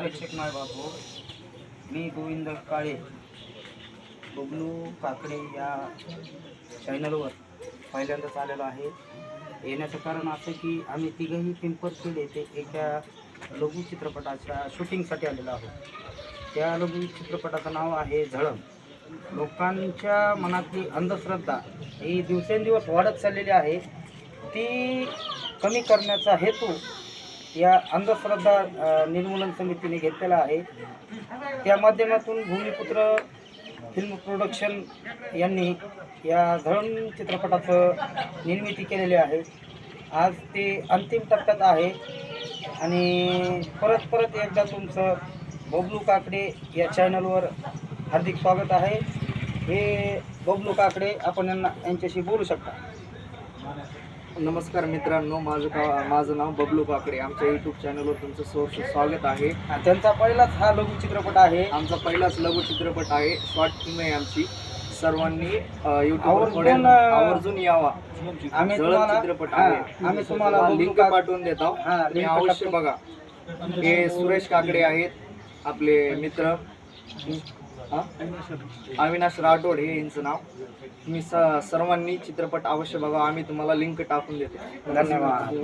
प्रेक्षक माय बापू. मी गोविंद काळे. बबलू काकडे या चॅनलवर पहिल्यांदाच आलेलो आहे. येण्याचं कारण असं की आम्ही तिघंही पिंपरखेड येथे एका लघु चित्रपटाच्या शूटिंगसाठी आलेलो आहोत. त्या लघु चित्रपटाचं नाव आहे झळम. लोकांच्या मनातली अंधश्रद्धा ही दिवसेंदिवस वाढत चाललेली आहे. ती कमी करण्याचा हेतू या अंधश्रद्धा निर्मूलन समितीने घेतलेला आहे. त्या माध्यमातून भूमिपुत्र फिल्म प्रोडक्शन यांनी या धरण चित्रपटाचं निर्मिती केलेली आहे. आज ते अंतिम टप्प्यात आहे. आणि परत परत एकदा तुमचं बबलू काकडे या चॅनलवर हार्दिक स्वागत आहे. हे बबलू काकडे आपण यांना यांच्याशी बोलू शकता. नमस्कार मित्रांनो माझं का माझं नाव बबलू काकडे. आमच्या यूट्यूब चॅनलवर तुमचं सोर्स स्वागत आहे. त्यांचा पहिलाच हा लघु चित्रपट आहे. आमचा पहिलाच लघु चित्रपट आहे. शॉर्ट फिल्म आहे आमची. सर्वांनी यूट्यूब आवर्जून, अं, आवर्जून यावा. आम्ही जळद तुम्हाला चित्रपट हा, आहे. आम्ही तुम्हाला बबलू लिंक काक- पाठवून देतो. हा, link अवश्य. बघा. हे सुरेश काकडे आहेत आपले मित्र? अविनाश राठोड हे यांचं नाव. तुम्ही स- सर्वांनी चित्रपट अवश्य बघा. आम्ही तुम्हाला लिंक टाकून देतो. धन्यवाद.